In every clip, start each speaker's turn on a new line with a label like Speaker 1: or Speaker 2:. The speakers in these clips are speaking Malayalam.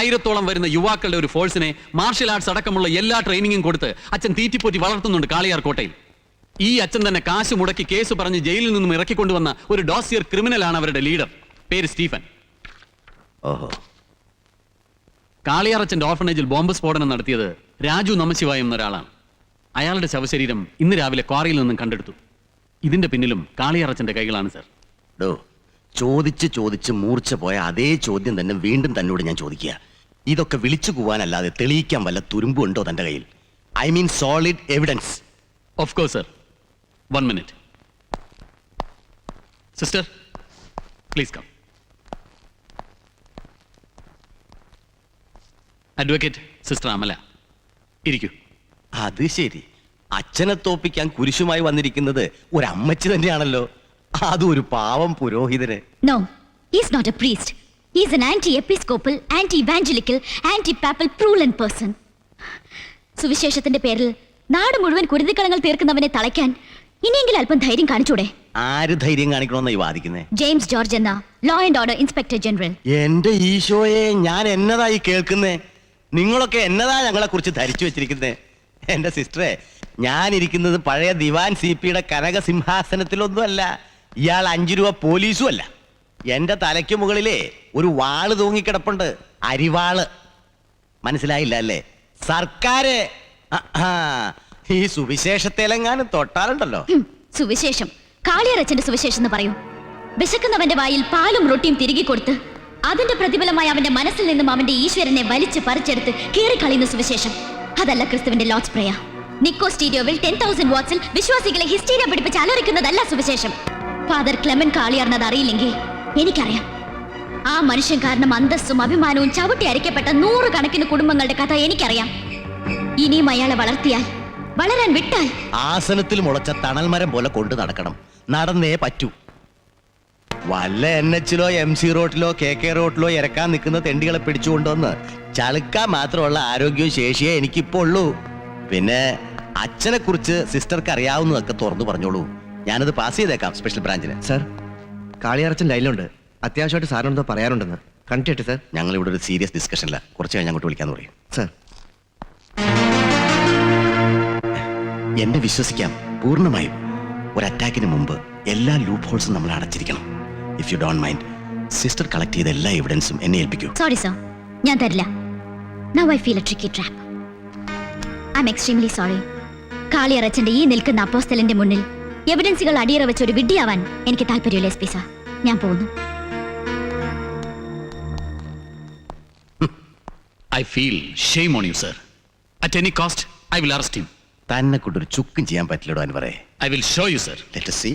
Speaker 1: ആയിരത്തോളം വരുന്ന യുവാക്കളുടെ ഒരു ഫോഴ്സിനെ മാർഷ്യൽ ആർട്സ് അടക്കമുള്ള എല്ലാ ട്രെയിനിങ്ങും കൊടുത്ത് അച്ഛൻ തീറ്റിപ്പോറ്റി വളർത്തുന്നുണ്ട് കാളിയാർ കോട്ടയിൽ. ഈ അച്ഛൻ തന്നെ കാശ് മുടക്കി കേസ് പറഞ്ഞ് ജയിലിൽ നിന്നും ഇറക്കിക്കൊണ്ടുവന്ന ഒരു ഡോസിയർ ക്രിമിനലാണ് അവരുടെ ലീഡർ. പേര് സ്റ്റീഫൻ.
Speaker 2: ഓഹോ.
Speaker 1: കാളിയാറച്ചന്റെ ഓർഫനേജിൽ ബോംബ് സ്ഫോടനം നടത്തിയത് രാജു നമശിവായ എന്നൊരാളാണ്. അയാളുടെ ശവശരീരം ഇന്ന് രാവിലെ ക്വാറിയിൽ നിന്നും കണ്ടെടുത്തു. ഇതിന്റെ പിന്നിലും കാളിയാറച്ചന്റെ കൈകളാണ് സർ.
Speaker 2: ഡോ ചോദിച്ച് ചോദിച്ച് മൂർച്ച പോയ അതേ ചോദ്യം തന്നെ വീണ്ടും തന്നോട് ഞാൻ ചോദിക്കുക. ഇതൊക്കെ വിളിച്ചു പോവാനല്ലാതെ തെളിയിക്കാൻ വല്ല തുരുമ്പും ഉണ്ടോ തന്റെ കയ്യിൽ? I mean solid evidence
Speaker 1: of course sir one minute sister please come advocate sister Amala ഇരിക്കൂ.
Speaker 2: അത് ശരി. അച്ഛനെ തോപ്പിക്കാൻ കുരിശുമായി വന്നിരിക്കുന്നത് ഒരു അമ്മച്ചി തന്നെയാണല്ലോ. അതും ഒരു പാവം പുരോഹിതന്.
Speaker 3: A he's not an anti He's an anti-episcopal, anti-evangelical, anti-papal prudent person. സുവിശേഷത്തിന്റെ പേരിൽ നാട് മുഴുവൻ കുരുതിക്കളങ്ങൾ തീർക്കുന്നവനെ തളയ്ക്കാൻ ഇനിയെങ്കിലും അല്പം ധൈര്യം കാണിച്ചൂടെ?
Speaker 2: ആര് ധൈര്യം കാണിക്കണമെന്നായി വാദിക്കുന്നേ?
Speaker 3: ജെയിംസ് ജോർജ് എന്ന law and order inspector general
Speaker 2: എന്റെ ഈശോയെ ഞാൻ എന്നതായി കേൾക്കുന്നേ? നിങ്ങളൊക്കെ എന്നതാ ഞങ്ങളെ കുറിച്ച് ധരിച്ചു വെച്ചിരിക്കുന്നേ? എന്റെ സിസ്റ്ററെ ഞാൻ ഇരിക്കുന്നത് പഴയ ദിവാൻ സി പിയുടെ കനക സിംഹാസനത്തിലൊന്നുമല്ല ഇയാൾ അഞ്ചു രൂപ പോലീസും അല്ല എന്റെ തലയ്ക്ക് മുകളിലേ ഒരു വാൾ തൂങ്ങിക്കിടപ്പുണ്ട് അരിവാൾ. മനസ്സിലായില്ല അല്ലേ? സർക്കാര് ഈ സുവിശേഷത്തേലെങ്ങാനും തൊട്ടാലുണ്ടല്ലോ
Speaker 3: സുവിശേഷം. കാളിയറച്ചന്റെ സുവിശേഷം എന്ന് പറയൂ. വിശക്കുന്നവന്റെ വായിൽ പാലും റൊട്ടിയും തിരികെ കൊടുത്ത് അതിന്റെ പ്രതിഫലമായി അവന്റെ മനസ്സിൽ നിന്നും അവന്റെ ഈശ്വരനെ വലിച്ച് പറിച്ചെടുത്ത് കീറിക്കളയുന്ന സുവിശേഷം. അതല്ല ക്രിസ്തുവിന്റെ ലോഡ്സ് പ്രയ നിക്കോ സ്റ്റീഡിയോവിൽ ടെൻ തൗസൻഡ് വാട്സിൽ വിശ്വാസികളെ ഹിസ്റ്റീരിയ പിടിപ്പിച്ച് അലറിക്കുന്നതല്ല സുവിശേഷം. ഫാദർ ക്ലെമൻ കാളിയാർന്നത് അറിയില്ലെങ്കിൽ എനിക്കറിയാം. ആ മനുഷ്യൻ കാരണം അന്തസ്സും അഭിമാനവും ചവിട്ടി അരിക്കപ്പെട്ട നൂറുകണക്കിന് കുടുംബങ്ങളുടെ കഥ എനിക്കറിയാം. ഇനിയും അയാളെ വളർത്തിയാൽ വളരാൻ വിട്ടാൽ.
Speaker 2: ആസനത്തിൽ മുളച്ച തണൽമരം പോലെ കൊണ്ടു നടക്കണം. നടന്നേ പറ്റൂ. വല്ല എൻ എച്ചിലോ എം സി റോട്ടിലോ കെ കെ റോട്ടിലോ ഇറക്കാൻ നിൽക്കുന്ന തെണ്ടികളെ പിടിച്ചുകൊണ്ടുവന്ന് ചളുക്കാൻ മാത്രമുള്ള ആരോഗ്യവും ശേഷിയേ എനിക്കിപ്പോ ഉള്ളൂ. പിന്നെ അച്ഛനെ കുറിച്ച് സിസ്റ്റർക്ക് അറിയാവുന്നതൊക്കെ തുറന്നു പറഞ്ഞോളൂ. ഞാനത് പാസ് ചെയ്തേക്കാം സ്പെഷ്യൽ ബ്രാഞ്ചിന്.
Speaker 4: സാർ കാളിയാറച്ചൻ ലൈനിലുണ്ട് അത്യാവശ്യമായിട്ട് സാറിനെന്തോ പറയാറുണ്ടെന്ന് കണ്ടിട്ട് സർ?
Speaker 2: ഞങ്ങൾ ഇവിടെ ഒരു സീരിയസ് ഡിസ്കഷനില്ല കുറച്ച് കഴിഞ്ഞ് അങ്ങോട്ട് വിളിക്കാന്ന് പറയും.
Speaker 4: സർ.
Speaker 2: എന്നെ വിശ്വസിക്കാം. പൂർണമായും. ഒരു അറ്റാക്കിന് മുമ്പ് എല്ലാ ലൂപ്പ് ഹോൾസും നമ്മൾ അടച്ചിരിക്കണം. If you don't mind sister collect ചെയ്ത എല്ലാ എവിഡൻസും എന്നെ ഏൽപ്പിക്കൂ.
Speaker 3: സോറി സർ ഞാൻ തരില്ല. Now I feel a tricky trap I'm extremely sorry കാളിയറച്ചന്റെ ഈ നിൽക്കുന്ന അപ്പോസ്റ്റലിന്റെ മുന്നിൽ എവിഡൻസുകൾ അടിയറ വെച്ച് ഒരു വിഡ്ഢിയാവാൻ എനിക്ക് താല്പര്യമില്ല എസ് പി സാർ. ഞാൻ പോകുന്നു.
Speaker 1: I feel shame on you sir at any cost I will arrest him
Speaker 2: തന്നെ കൊണ്ടൊരു ചുക്കും ചെയ്യാൻ പറ്റില്ലടോ അനുപറേ
Speaker 1: I will show you sir
Speaker 2: let see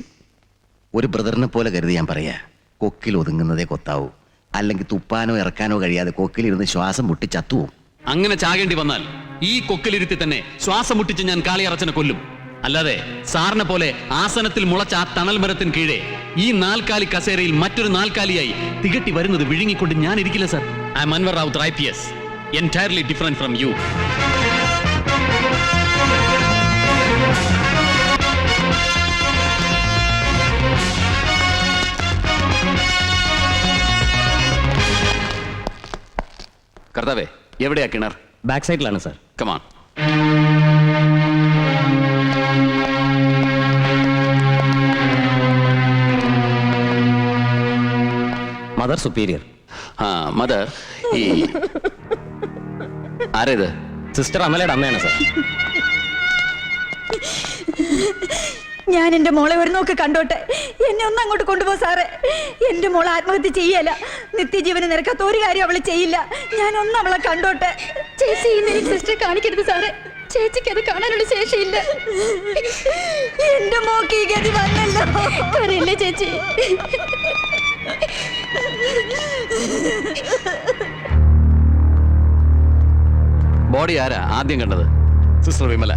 Speaker 2: ഒരു ബ്രദറിനെ പോലെ കരുതി ഞാൻ പറയാ കൊക്കിൽ ഒതുങ്ങുന്നതേ കൊത്താവൂ. അല്ലെങ്കിൽ തുപ്പാനോ ഇറക്കാനോ കഴിയാതെ കൊക്കിലിരുന്ന് ശ്വാസം മുട്ടി ചത്തുപോകും
Speaker 1: അങ്ങനെ ചാകേണ്ടി വന്നാൽ ഈ കൊക്കിലിരുത്തി തന്നെ ശ്വാസം മുട്ടിച്ച് ഞാൻ കാളിയറച്ചനെ കൊല്ലും. അല്ലാതെ സാറിനെ പോലെ ആസനത്തിൽ മുളച്ച ആ തണൽ മരത്തിന് കീഴെ ഈ നാൽക്കാലി കസേരയിൽ മറ്റൊരു നാൽക്കാലിയായി തികട്ടി വരുന്നത് വിഴുങ്ങിക്കൊണ്ട് ഞാൻ ഇരിക്കില്ല sir. I'm Anwar Rawther I P S entirely different from you കർത്താവേ എവിടെയാ കിണർ?
Speaker 5: ബാക്ക് സൈഡിലാണ് സാർ.
Speaker 1: കമാൺ
Speaker 5: മദർ സുപ്പീരിയർ
Speaker 1: ആ മദർ ഈ ആരേത്?
Speaker 5: സിസ്റ്റർ അമലയുടെ അമ്മയാണ് സാർ
Speaker 6: ഞാൻ എന്റെ മോളെ ഒരു നോക്ക് കണ്ടോട്ടെ. എന്നെ ഒന്ന് അങ്ങോട്ട് കൊണ്ടുപോ സാറേ. എന്റെ മോളെ ആത്മഹത്യ ചെയ്യല. നിത്യജീവന് നിരക്കാത്ത ഒരു കാര്യം അവൾ ചെയ്യില്ല. ഞാൻ ഒന്ന് അവളെ കണ്ടോട്ടെ.
Speaker 3: ചേച്ചി സിസ്റ്റർ കാണിക്കരുത് സാറേ. ചേച്ചിക്ക് അത് കാണാനുള്ള ശേഷിയില്ല.
Speaker 6: എന്റെ മോക്ക് ഈ ഗതി വന്നല്ലോ.
Speaker 3: ചേച്ചി?
Speaker 1: ബോഡി ആരാ ആദ്യം കണ്ടത്? സിസ്റ്റർ വിമല.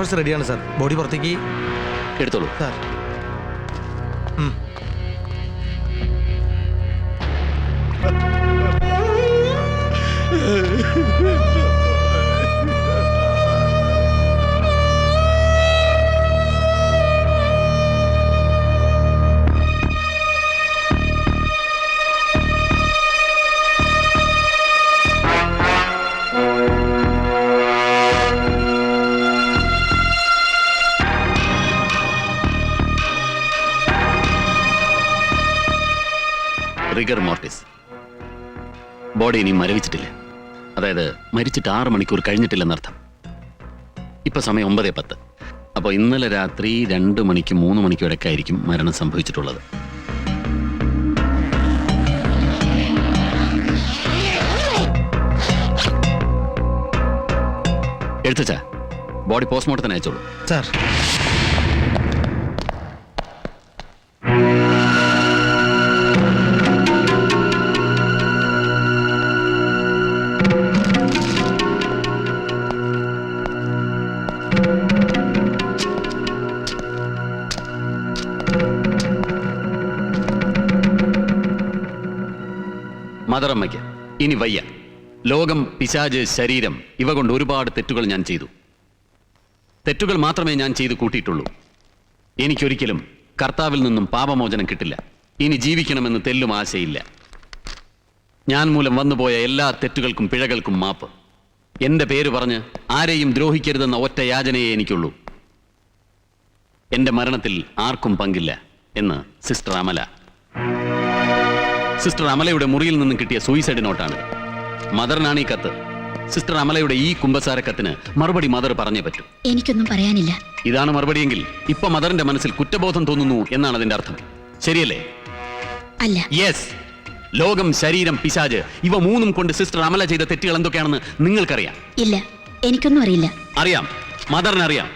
Speaker 7: ട്രാൻസ്ഫേഴ്സ് റെഡിയാണ് സാർ ബോഡി പുറത്തേക്ക്.
Speaker 1: എടുത്തോളൂ.
Speaker 7: സാർ
Speaker 1: റിഗർ മോർട്ടിസ് ബോഡി ഇനി മരവിച്ചിട്ടില്ല. അതായത് മരിച്ചിട്ട് ആറ് മണിക്കൂർ കഴിഞ്ഞിട്ടില്ലെന്നർത്ഥം ഇപ്പം സമയം ഒമ്പതേ പത്ത്. അപ്പോൾ ഇന്നലെ രാത്രി രണ്ട് മണിക്കും മൂന്ന് മണിക്കും ഇടയ്ക്ക് ആയിരിക്കും മരണം സംഭവിച്ചിട്ടുള്ളത്. എഴുത്തച്ഛ ബോഡി പോസ്റ്റ്മോർട്ടത്തിന് അയച്ചോളൂ.
Speaker 7: സാർ.
Speaker 1: മദറമ്മയ്ക്ക് ഇനി വയ്യ. ലോകം പിശാജ് ശരീരം ഇവ കൊണ്ട് ഒരുപാട് തെറ്റുകൾ ഞാൻ ചെയ്തു. തെറ്റുകൾ മാത്രമേ ഞാൻ ചെയ്തു കൂട്ടിയിട്ടുള്ളൂ. എനിക്കൊരിക്കലും കർത്താവിൽ നിന്നും പാപമോചനം കിട്ടില്ല. ഇനി ജീവിക്കണമെന്ന് തെല്ലും ആശയില്ല. ഞാൻ മൂലം വന്നുപോയ എല്ലാ തെറ്റുകൾക്കും പിഴകൾക്കും മാപ്പ്. എന്റെ പേര് പറഞ്ഞ് ആരെയും ദ്രോഹിക്കരുതെന്ന ഒറ്റ യാചനയെ എനിക്കുള്ളൂ. എന്റെ മരണത്തിൽ ആർക്കും പങ്കില്ല എന്ന് സിസ്റ്റർ അമല. സിസ്റ്റർ അമലയുടെ മുറിയിൽ നിന്നും കിട്ടിയ സൂയിസൈഡ് നോട്ടാണ് മദറിനാണ് ഈ കത്ത്. സിസ്റ്റർ അമലയുടെ ഈ കുമ്പസാര കത്തിന് മറുപടി മദർ പറഞ്ഞേ പറ്റൂ.
Speaker 8: എനിക്കൊന്നും പറയാനില്ല.
Speaker 1: ഇതാണ് മറുപടിയെങ്കിൽ ഇപ്പൊ മദറിന്റെ മനസ്സിൽ കുറ്റബോധം തോന്നുന്നു എന്നാണ് അതിന്റെ അർത്ഥം. ശരിയല്ലേ?
Speaker 8: അല്ല.
Speaker 1: യെസ് ലോകം ശരീരം പിശാജ് ഇവ മൂന്നും കൊണ്ട് സിസ്റ്റർ അമല ചെയ്ത തെറ്റുകൾ എന്തൊക്കെയാണെന്ന് നിങ്ങൾക്കറിയാം.
Speaker 8: ഇല്ല. എനിക്കൊന്നും അറിയില്ല.
Speaker 1: അറിയാം. മദറിനറിയാം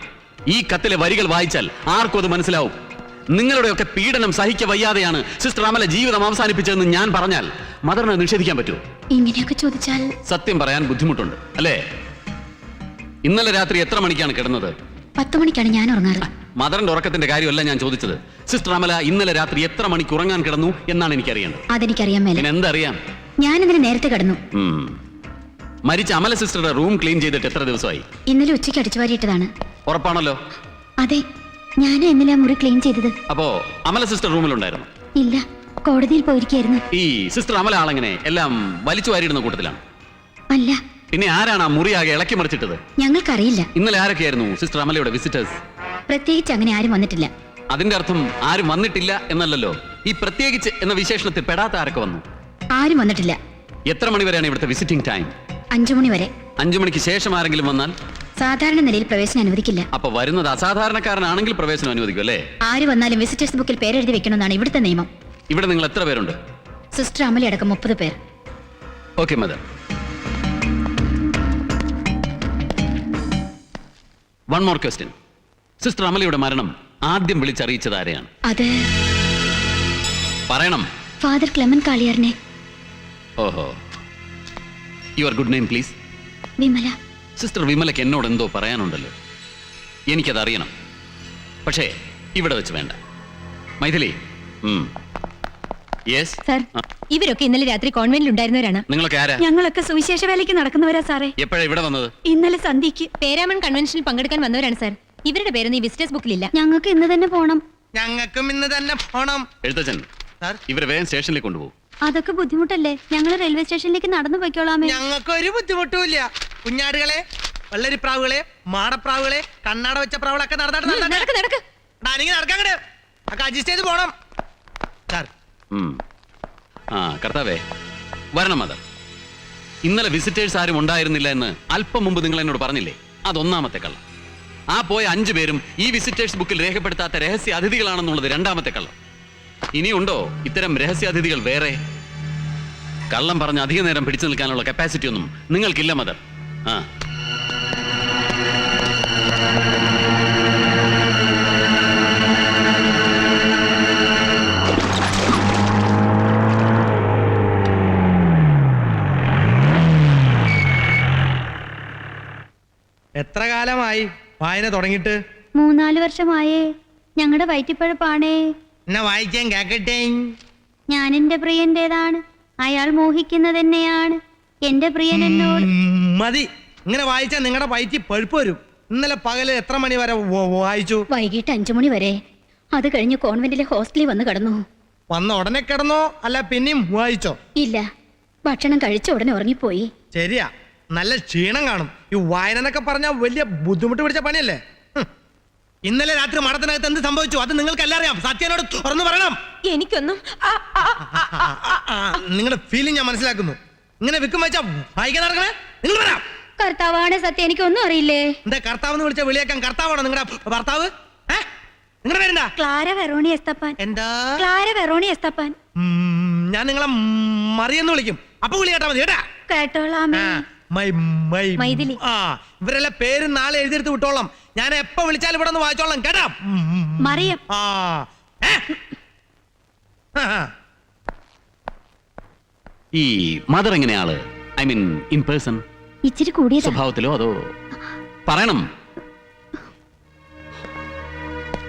Speaker 1: ഈ കത്തിലെ വരികൾ വായിച്ചാൽ ആർക്കും അത് മനസ്സിലാവും. നിങ്ങളുടെയൊക്കെ പീഡനം സഹിക്ക വയ്യാതെയാണ് സിസ്റ്റർ അമല ജീവിതം അവസാനിപ്പിച്ചതെന്ന് ഞാൻ പറഞ്ഞാൽ മദറിനെ നിഷേധിക്കാൻ പറ്റുമോ?
Speaker 8: ഇങ്ങനെയൊക്കെ ചോദിച്ചാൽ
Speaker 1: സത്യം പറയാൻ ബുദ്ധിമുട്ടുണ്ട് അല്ലേ? ഇന്നലെ രാത്രി എത്ര മണിക്കാണ് കിടന്നത്?
Speaker 8: പത്ത് മണിക്കാണ് ഞാൻ ഉറങ്ങാറ്.
Speaker 1: മദറിന്റെ ഉറക്കത്തിന്റെ കാര്യമല്ല ഞാൻ ചോദിച്ചത്. സിസ്റ്റർ അമല ഇന്നലെ രാത്രി എത്ര മണിക്ക് ഉറങ്ങാൻ കിടന്നു എന്നാണ് എനിക്കറിയേണ്ടത്.
Speaker 8: അതെനിക്കറിയാൻ മേല.
Speaker 1: പിന്നെ എന്തറിയാം?
Speaker 8: ഞാൻ ഇന്നലെ നേരത്തെ കിടന്നു.
Speaker 1: ഉം. മരിച്ച അമല സിസ്റ്ററുടെ റൂം ക്ലീൻ ചെയ്തിട്ട് എത്ര ദിവസമായി?
Speaker 8: ഇന്നലെ ഉച്ചയ്ക്ക് അടിച്ചു വാരിയിട്ടതാണ്
Speaker 1: ഉറപ്പാണല്ലോ?
Speaker 8: അതെ. ഞാൻ ഇന്നലെ ആ മുറി ക്ലീൻ ചെയ്തത്.
Speaker 1: അപ്പോ അമല സിസ്റ്റർ റൂമിലുണ്ടായിരുന്നു?
Speaker 8: ഇല്ല കോടതിയിൽ പോയിരിക്കായിരുന്നു.
Speaker 1: ഈ സിസ്റ്റർ അമല ആളെങ്ങനെ എല്ലാം വലിച്ചു വാരിയിടുന്ന കൂട്ടത്തിലാണ്?
Speaker 8: അല്ല.
Speaker 1: പിന്നെ ആരാണ് ആ മുറിയാകെ ഇളക്കി മറിച്ചിട്ടത്?
Speaker 8: ഞങ്ങൾക്കറിയില്ല.
Speaker 1: ഇന്നലെ ആരൊക്കെയായിരുന്നു സിസ്റ്റർ അമലയുടെ വിസിറ്റേഴ്സ്
Speaker 8: പ്രത്യേകിച്ച് അങ്ങനെ ആരും വന്നിട്ടില്ല.
Speaker 1: അതിന്റെ അർത്ഥം ആരും വന്നിട്ടില്ല എന്നല്ലല്ലോ. ഈ പ്രത്യേകിച്ച് എന്ന വിശേഷണത്തിൽ പെടാത്ത ആരൊക്കെ വന്നു?
Speaker 8: ആരും വന്നിട്ടില്ല.
Speaker 1: എത്ര മണി വരെയാണ് ഇവിടുത്തെ വിസിറ്റിംഗ് ടൈം
Speaker 8: അഞ്ചു മണി വരെ.
Speaker 1: അഞ്ചു മണിക്ക് ശേഷം ആരെങ്കിലും വന്നാൽ?
Speaker 8: സാധാരണ നിലയിൽ പ്രവേശനം അനുവദിക്കില്ല.
Speaker 1: അപ്പൊ വരുന്നത് അസാധാരണക്കാരനാണെങ്കിൽ പ്രവേശനം അനുവദിക്കും അല്ലേ?
Speaker 8: ആര് വന്നാലും വിസിറ്റേഴ്സ് ബുക്കിൽ പേരെഴുതി വെക്കണമെന്നാണ് ഇവിടുത്തെ നിയമം.
Speaker 1: ഇവിടെ നിങ്ങൾ എത്ര പേരുണ്ട്?
Speaker 8: സിസ്റ്റർ അമലി അടക്കം മുപ്പത് പേർ.
Speaker 1: Okay mother one more question sister അമലിയുടെ മരണം ആദ്യം വിളിച്ചറിയിച്ചത് ആരെയാണ്?
Speaker 8: അത്
Speaker 1: പറയണം.
Speaker 8: ഫാദർ ക്ലെമൻ കാളിയാറിനെ
Speaker 1: ഓഹോ. Your good name please
Speaker 8: Vimala.
Speaker 1: Sister വിമലയ്ക്ക് എന്നോട് എന്തോ പറയാനുണ്ടല്ലോ. എനിക്കത് അറിയണം പക്ഷേ ഇവിടെ വെച്ച് വേണ്ട. മൈഥിലി യെസ്
Speaker 9: സാർ ഇവരൊക്കെ ഇന്നലെ രാത്രി കോൺവെന്റിൽ ഉണ്ടായിരുന്നവരാണ്
Speaker 1: നിങ്ങളൊക്കെ ആരാ?
Speaker 6: ഞങ്ങളൊക്കെ സുവിശേഷ വേലയ്ക്ക് നടക്കുന്നവരാ സാറേ.
Speaker 1: എപ്പോഴാ ഇവിടെ വന്നത്?
Speaker 6: ഇന്നലെ സന്ധ്യക്ക്
Speaker 9: പേരാമൺ കൺവെൻഷനിൽ പങ്കെടുക്കാൻ വന്നവരാണ് സാർ. ഇവരുടെ പേരൊന്നും ഈ വിസിറ്റേഴ്സ് ബുക്കിലില്ല.
Speaker 8: ഞങ്ങൾക്ക് ഇന്ന് തന്നെ പോണം.
Speaker 7: ഞങ്ങൾക്കും ഇന്ന് തന്നെ പോണം.
Speaker 1: എഴുത്തച്ഛൻ
Speaker 7: സാർ?
Speaker 1: ഇവരെ വേഗം സ്റ്റേഷനിലേക്ക് കൊണ്ടുപോകും.
Speaker 8: അതൊക്കെ ബുദ്ധിമുട്ടല്ലേ? ഞങ്ങൾ റെയിൽവേ സ്റ്റേഷനിലേക്ക് നടന്നു പോയിക്കോളാമേ.
Speaker 7: ഞങ്ങൾക്ക് ഒരു ബുദ്ധിമുട്ടുമില്ല. കുഞ്ഞാടുകളെ വെള്ളരിപ്രാവുകളെ മാടപ്രാവുകളെ കണ്ണാട വെച്ച പ്രാവുകളൊക്കെ നടന്നിട്ട് ഒക്കെ അഡ്ജസ്റ്റ് ചെയ്ത് പോണം. സാർ.
Speaker 1: ഉം. ആ കർത്താവേ വരണം മദർ ഇന്നലെ വിസിറ്റേഴ്സ് ആരും ഉണ്ടായിരുന്നില്ല എന്ന് അല്പം മുമ്പ് നിങ്ങൾ എന്നോട് പറഞ്ഞില്ലേ? അതൊന്നാമത്തെ കള്ളം. ആ പോയ അഞ്ചു പേരും ഈ വിസിറ്റേഴ്സ് ബുക്കിൽ രേഖപ്പെടുത്താത്ത രഹസ്യ അതിഥികളാണെന്നുള്ളത് രണ്ടാമത്തെ കള്ളം. ഇനിയുണ്ടോ? ഇത്തരം രഹസ്യാതിഥികൾ വേറെ? കള്ളം പറഞ്ഞ് അധിക നേരം പിടിച്ചു നിൽക്കാനുള്ള കപ്പാസിറ്റി ഒന്നും നിങ്ങൾക്കില്ല മദർ. ആ.
Speaker 7: എത്ര കാലമായി വായന തുടങ്ങിയിട്ട്?
Speaker 10: മൂന്നാൽ വർഷമായേ. ഞങ്ങളുടെ വയറ്റിപ്പഴപ്പാണേ.
Speaker 7: എന്നെ വായിക്കാൻ കേക്കട്ടെ?
Speaker 10: ഞാൻ എന്റെ പ്രിയന്റേതാണ്. അയാൾ മോഹിക്കുന്നത് തന്നെയാണ് എന്റെ പ്രിയൻ എന്നോട്
Speaker 7: മതി. ഇങ്ങനെ വായിച്ചാൽ നിങ്ങളുടെ വയറ്റി പഴുപ്പ് വരും. ഇന്നലെ പകൽ എത്ര മണി വരെ വായിച്ചു?
Speaker 3: വൈകിട്ട് അഞ്ചു മണി വരെ. അത് കഴിഞ്ഞ് കോൺവെന്റിലെ ഹോസ്റ്റലിൽ വന്ന് കിടന്നു.
Speaker 7: വന്ന ഉടനെ കിടന്നോ? അല്ല പിന്നെയും വായിച്ചോ?
Speaker 3: ഇല്ല. ഭക്ഷണം കഴിച്ച ഉടനെ ഉറങ്ങിപ്പോയി.
Speaker 7: ശരിയാ. നല്ല ക്ഷീണം കാണും. ഈ വായന എന്നൊക്കെ പറഞ്ഞാൽ വലിയ ബുദ്ധിമുട്ട് പിടിച്ച പണിയല്ലേ. ഇന്നലെ രാത്രി മഠത്തിനകത്ത് എന്ത് സംഭവിച്ചു? അത് നിങ്ങൾക്ക് അറിയാം. സത്യനോട് തുറന്നു പറയണം.
Speaker 6: എനിക്കൊന്നും
Speaker 7: നിങ്ങളുടെ ഫീലിംഗ് ഞാൻ മനസ്സിലാക്കുന്നു. ഇങ്ങനെ വിൽക്കും വെച്ചാ വായിക്കാൻ നടക്കണേ? നിങ്ങൾ വരാം.
Speaker 10: കർത്താവാണ് സത്യം. എനിക്കൊന്നും അറിയില്ലേ?
Speaker 7: എന്താ കർത്താവ് എന്ന് വിളിച്ച വിളിയേക്കാൻ കർത്താവാണോ നിങ്ങളുടെ ഭർത്താവ്? നിങ്ങളുടെ പേരെന്താ?
Speaker 10: Clara Veroni Esthappan.
Speaker 7: എന്താ?
Speaker 10: Clara Veroni Esthappan.
Speaker 7: ഞാൻ നിങ്ങളെ മറിയെന്ന് വിളിക്കും. അപ്പൊ വിളി കേട്ടാ മതി കേട്ടാ?
Speaker 10: കേട്ടോളാമേ
Speaker 7: മൈ മൈ. ആ ഇവരെല്ലാം പേര് നാളെ എഴുതിയെടുത്ത് വിട്ടോളാം. ഞാൻ എപ്പോ വിളിച്ചാലും ഇവിടെ നിന്ന് വായിച്ചോളാം. കേട്ടാ.
Speaker 10: മറിയം.
Speaker 7: ആ. ഏ? ആ, ആ.
Speaker 1: ഈ മദർ എങ്ങനെയാൾ ഐ മീൻ ഇൻ പേഴ്സൺ?
Speaker 3: ഇച്ചിരി കൂടിയ
Speaker 1: സ്വഭാവത്തിലോ അതോ? പറയണം.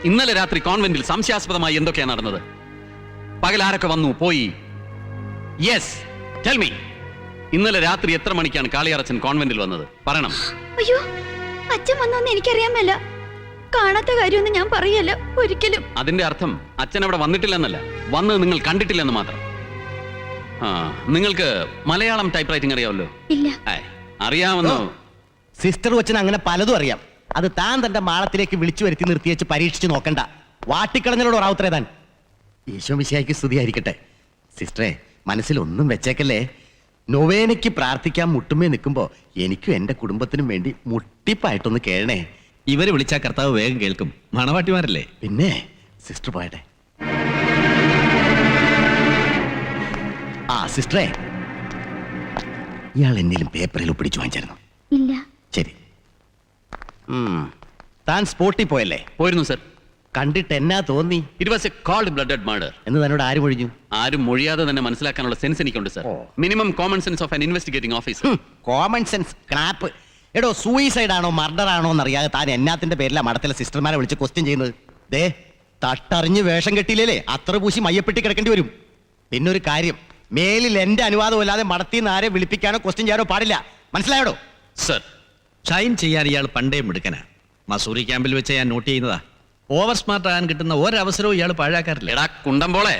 Speaker 1: ഇന്നലെ രാത്രി കോൺവെന്റിൽ സംശയാസ്പദമായി എന്തൊക്കെയാ നടന്നത്? പകൽ ആരൊക്കെ വന്നു? പോയി. യെസ് ടെൽ മീ ഇന്നലെ രാത്രി എത്ര മണിക്കാണ് കാളിയറച്ചൻ കോൺവെന്റിൽ വന്നത്? പറയണം.
Speaker 3: അയ്യോ അച്ഛൻ വന്നോന്ന് എനിക്കറിയാമല്ല കാണാത്ത കാര്യമൊന്നും ഞാൻ പറയല്ല ഒരിക്കലും.
Speaker 1: അതിന്റെ അർത്ഥം അച്ഛൻ അവിടെ വന്നിട്ടില്ലെന്നല്ല. വന്ന് നിങ്ങൾ കണ്ടിട്ടില്ലെന്ന് മാത്രം. ആ നിങ്ങൾക്ക് മലയാളം ടൈപ്പ് റൈറ്റിംഗ് അറിയാമല്ലോ
Speaker 3: ഇല്ല.
Speaker 1: ഏ, അറിയാമെന്നോ?
Speaker 2: സിസ്റ്റർ കൊച്ചിന് അങ്ങനെ പലതും അറിയാം. അത് താൻ തന്റെ മാളത്തിലേക്ക് വിളിച്ചു വരുത്തി നിർത്തി വെച്ച് പരീക്ഷിച്ച് നോക്കണ്ട. വാട്ടിക്കളഞ്ഞലോട് ഒറാവുത്രേ താൻ. ഈശോ വിശയായിക്ക് സ്തുതിയായിരിക്കട്ടെ. സിസ്റ്ററെ മനസ്സിലൊന്നും വെച്ചേക്കല്ലേ? നൊവേനയ്ക്ക് പ്രാർത്ഥിക്കാൻ മുട്ടുമേ നിൽക്കുമ്പോൾ എനിക്കും എന്റെ കുടുംബത്തിനും വേണ്ടി മുട്ടിപ്പായിട്ടൊന്ന് കേഴണേ
Speaker 11: ഇവരെ വിളിച്ചാ കർത്താവ് വേഗം കേൾക്കും. മണവാട്ടിമാരല്ലേ?
Speaker 2: പിന്നെ സിസ്റ്റർ പോയട്ടെ. ആ സിസ്റ്ററെ. ഇയാൾ എന്നേലും പേപ്പറിൽ ഒപ്പിടിച്ചു വാങ്ങിച്ചായിരുന്നു.
Speaker 3: ഇല്ല.
Speaker 2: ശരി. ഉം. താൻ സ്പോട്ടിൽ പോയല്ലേ?
Speaker 1: പോയിരുന്നു സർ.
Speaker 2: കണ്ടിട്ട് എന്നാ തോന്നി?
Speaker 1: It was a cold blooded murder
Speaker 2: എന്ന് തന്നോട് ആര് മൊഴിഞ്ഞു?
Speaker 1: ആരും മൊഴിയാതെ തന്നെ മനസ്സിലാക്കാനുള്ള സെൻസ് എനിക്കുണ്ട് sir.
Speaker 2: Oh.
Speaker 1: Minimum common sense of an investigating officer
Speaker 2: common sense crap. എടോ സൂയിസൈഡ് ആണോ മർഡർ ആണോ എന്നറിയാതെ താൻ എന്നാത്തിന്റെ പേരിലാ മഠത്തിലെ സിസ്റ്റർമാരെ വിളിച്ച് ക്വസ്റ്റ്യൻ ചെയ്യുന്നത്. ദേ തട്ടറിഞ്ഞ് വേഷം കെട്ടിയില്ലേ അത്ര പൂശി മയ്യപ്പെട്ടി കിടക്കേണ്ടി വരും. പിന്നെ ഒരു കാര്യം മേലിൽ എന്റെ അനുവാദം ഇല്ലാതെ മടത്തിൽ നിന്ന് ആരെ വിളിപ്പിക്കാനോ ക്വസ്റ്റ്യൻ ചെയ്യാനോ പാടില്ല. മനസ്സിലായോ
Speaker 1: സർ
Speaker 11: ഷൈൻ ചെയ്യാൻ ഇയാൾ പണ്ടേ മിടുക്കനാ. മസൂറി ക്യാമ്പിൽ വെച്ച് ഞാൻ നോട്ട് ചെയ്യുന്നതാ. ഓവർ സ്മാർട്ട് ആകാൻ കിട്ടുന്ന ഒരവസരവും ഇയാൾ പാഴാക്കാറില്ല.
Speaker 1: എടാ കുണ്ടംപോളെ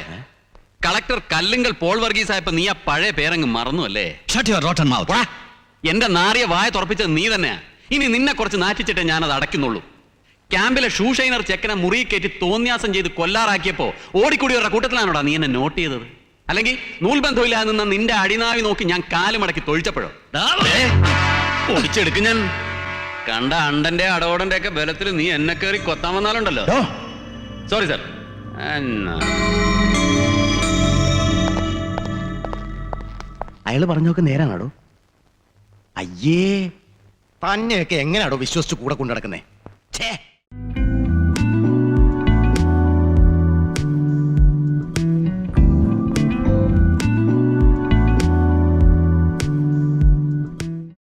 Speaker 1: കളക്ടർ കല്ലുങ്കൽ പോൾ വർഗീസ് ആയപ്പോ നീ ആ പഴയ പേരങ്ങ് മറന്നു അല്ലേ?
Speaker 11: ഷട്ട് യുവർ റോട്ടൺ മൗത്ത്
Speaker 1: എന്റെ നാറിയ വായ തുറപ്പിച്ചത് നീ തന്നെയാ. ഇനി നിന്നെ കുറച്ച് നാറ്റിച്ചിട്ടേ ഞാനത് അടയ്ക്കുന്നുള്ളൂ. ക്യാമ്പിലെ ഷൂ ഷൈനർ ചെക്കനെ മുറി കയറ്റി തോന്നിയാസം ചെയ്ത് കൊല്ലാറാക്കിയപ്പോ ഓടിക്കൂടിയവരുടെ കൂട്ടത്തിലാണോടാ നീ എന്നെ നോട്ട് ചെയ്തത്? അല്ലെങ്കിൽ നൂൽബന്ധമില്ലാതെ നിന്ന നിന്റെ അടിനാവി നോക്കി ഞാൻ കാലുമടക്കി തൊഴിച്ചപ്പോഴോ? ഒടിച്ചെടുക്കും ഞാൻ. കണ്ട അണ്ടന്റെ അടവോടന്റെ ഒക്കെ ബലത്തിൽ നീ എന്നെ കയറി കൊത്താൻ വന്നാലുണ്ടല്ലോ. സോറി സാർ
Speaker 2: അയാൾ പറഞ്ഞൊക്കെ നേരാണോ അയ്യേ. തന്നെയൊക്കെ എങ്ങനെയാണോ വിശ്വസിച്ച് കൂടെ കൊണ്ടു നടക്കുന്നേ? ഛേ